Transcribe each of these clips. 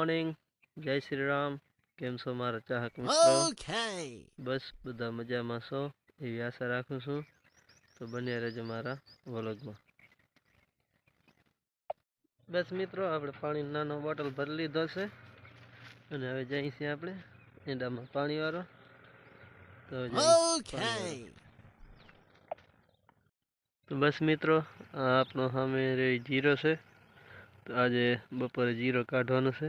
Morning જય શ્રી રામ. કેમ છો મારા ચાહક મિત્રો. બસ બધા મજામાં છો એવી આશા રાખું છું. તો બન્યા રહેજો મારા વલોગમાં. બસ મિત્રો આપણે પાણી નાનો બોટલ ભરી લીધો છે. અને હવે જઈએ છીએ આપણે ઈંડામાં પાણી વાળો તો બસ મિત્રો આપણો સામે જીરો છે. તો આજે બપોરે જીરો કાઢવાનો છે.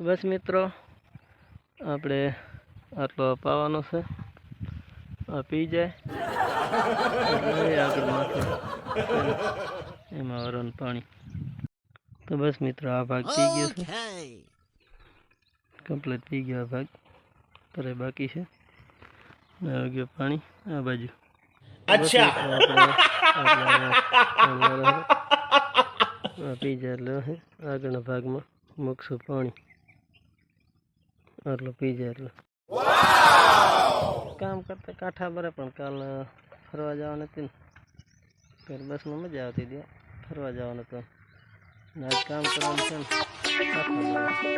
બસ મિત્રો આપણે આટલો અપાવવાનો છે આપી જાય આગળ માથે એમાં વરણ પાણી તો બસ મિત્રો આ ભાગ પી ગયો છે કમ્પ્લીટ પી ગયો આ ભાગ કરે બાકી છે આવી ગયો પાણી આ બાજુ અચ્છા પી જાય એટલે આગળના ભાગમાં મૂકશું પાણી આટલું પી જાય એટલે કામ કરતા કાંઠા ભરે પણ કાલ ફરવા જવાનું હતું ને ત્યારે બસમાં મજા આવતી હતી ફરવા જવાનું તો ને આજ કામ કરવાનું છે ને કાંઠા ભરે.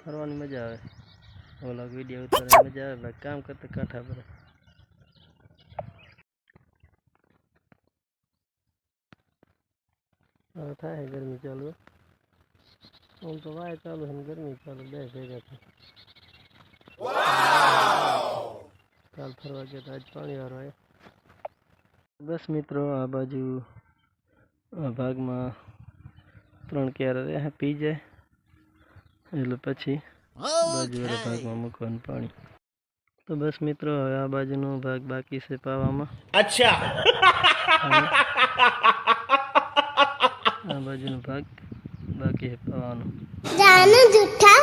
ફરવાની મજા આવે ઓલા વિડીયો ઉતારવાની મજા આવે એટલે કામ કરતા કાંઠા ભરે હવે થાય ગરમી ચાલુ હું તો વાય ચાલુ છે ગરમી ચાલુ બે ભેગા છે કાલ ફરવા ગયા હતા આજ પાણી વાળવા બસ મિત્રો આ બાજુ આ ભાગમાં ત્રણ ક્યારે રહ્યા પી જાય એટલે પછી બાજુવાળા ભાગમાં મૂકવાનું પાણી તો બસ મિત્રો હવે આ બાજુનો ભાગ બાકી છે પાવામાં અચ્છા આ બાજુનો ભાગ બાકી છે પાવાનો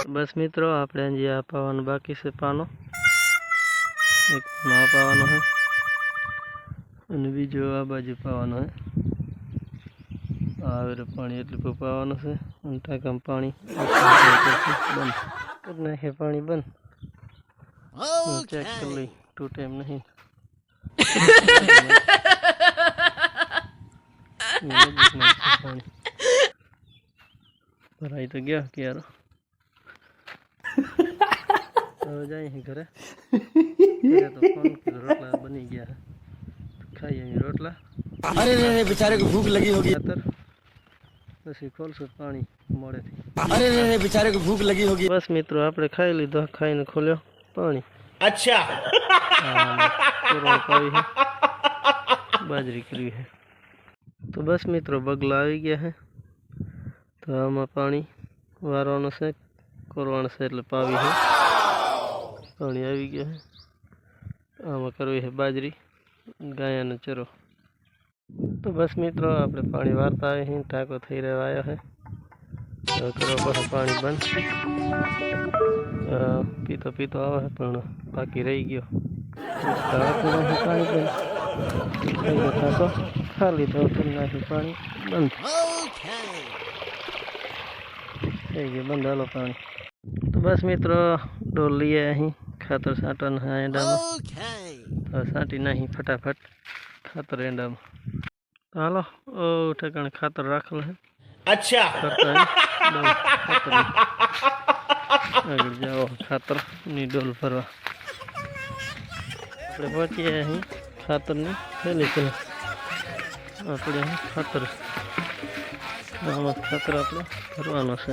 બસ મિત્રો આપણે જે આ પાવાનો બાકી છે પાનો એક પાનો આ પાવાનો છે અને બીજો આ બાજુ પાવાનો છે આ આવેલું પાણી એટલું બધું પાવાનું છે અને ટાંકામાં પાણી બંધ કરી નાખીએ પાણી બંધ ચેક કરી Okay. લઈ ટુ ટાઈમ નહીં નજીકમાં જ છે પાણી ભરાઈ તો ગયા ક્યારો હવે જઈએ ઘરે તો ફોન કીધો રોટલા બની ગયા ખાઈએ અહીં રોટલા અરે રે બિચારે કો ભૂખ લગી હોગી ખાતર પછી ખોલશું પાણી મોડેથી અરે રે બિચારે કો ભૂખ લગી હોગી બસ મિત્રો આપણે ખાઈ લીધો ખાઈને ખોલ્યો પાણી અચ્છા બાજરી કરી હે તો બસ મિત્રો બગલા આવી ગયા હે તો આમાં પાણી વારવાનું છે કોરવાનું છે એટલે પાવી છે પાણી આવી ગયા છે આમાં કરવી છે બાજરી ગાયાનો ચરો તો બસ મિત્રો આપણે પાણી વારતા આવી છીએ ટાંકો થઈ રહ્યો આવ્યો છે હવે કરવા પડે પાણી બંધ અ, પીતો પીતો આવે છે પણ બાકી રહી ગયો તળાવતું નથી પાણી બંધ થઈ ગયો ટાંકો ખાલી તો કરી નાખ્યું પાણી બંધ Okay. થઈ ગયું બંધ હાલો પાણી તો બસ મિત્રો ડોલ લઈએ અહીં ખાતર છાંટવાનું હા એંડામાં તો છાંટી નાખી ફટાફટ ખાતર એંડામાં તો હાલો ઓ ઠેકાણે ખાતર રાખેલ હે અચ્છા આગળ જાઓ ખાતરની ડોલ ભરવા આપણે પહોંચીએ અહીં ખાતરની થેલી પેલા આપણે ખાતર આમાં ખાતર આપણે ભરવાનો છે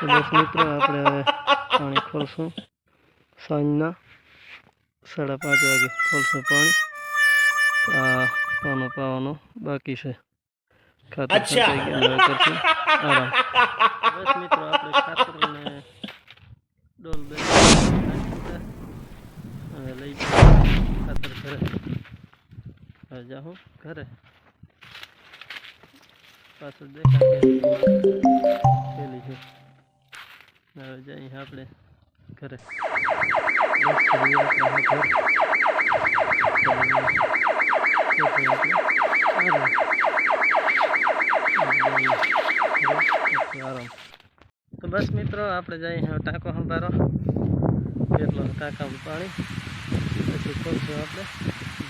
તો બસ મિત્રો આપણે હવે પાણી ખોલશું. સાંજના સાડા પાંચ વાગે ખોલશું પાણી. આ પાનો પાવાનો બાકી છે. ખાતર કરશું. આરામ. મિત્રો આપણે ખાતરને ડોલ બે હવે લઈ જઈએ ખાતર ઘરે. હવે જાઉં ઘરે. પાછું દેખાય. પેલી છે. હવે જઈએ આપણે ઘરે તો બસ મિત્રો આપણે જઈએ હવે ટાંકો સંભારો કેટલો ટાંકામાં પાણી. પછી ખોલશું આપણે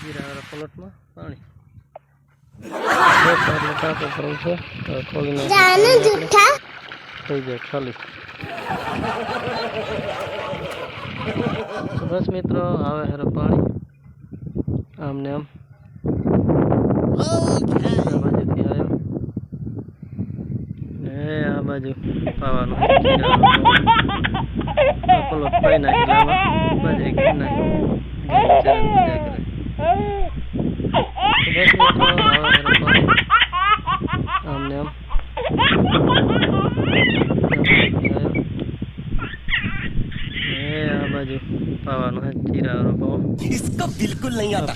જીરાવાળા પલોટમાં પાણી. ટાંકો ભરવું છે. ખોલીને થઈ જાય ખાલી. બસ મિત્રો આવે હેરો પાણી. આમને આમ. આ બાજુથી આવ્યો. ને આ બાજુ પાવાનું. પલોટ પાઈ નાખી બાજરી કરી નાખી.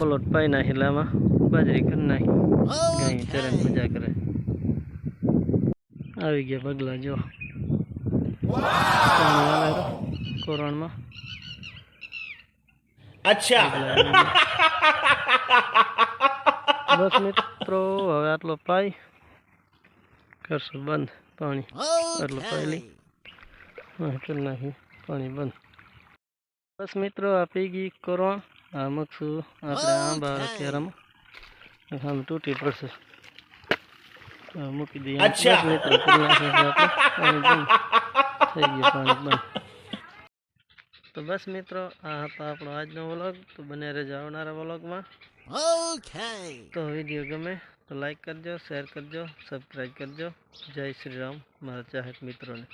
પલોટ પાઈ નાખી એટલે આમાં બાજરી કરી નાખી. ગાય ચરે મજા કરે. આવી ગયા પગલા જો. કોરોણમાં મિત્રો હવે આટલો પાઈ કરશું બંધ પાણી. આટલું પાઈ લઈ. કરી પાણી બંધ. બસ મિત્રો આપી પી ગઈ કોરોણ આ મગશું આપણે બહાર કેરામાં આમ તૂટી પડશે. મૂકી દઈએ. અચ્છા. થઈ ગયું પાણી બંધ તો બસ મિત્રો આ હતો આપણો આજનો વ્લોગ. તો બને રહેજો આવનારા વ્લોગમાં. Okay. તો વીડિયો ગમે તો લાઈક કરજો શેર કરજો સબસ્ક્રાઈબ કરજો. જય શ્રી રામ. મારા ચાહક મિત્રોને.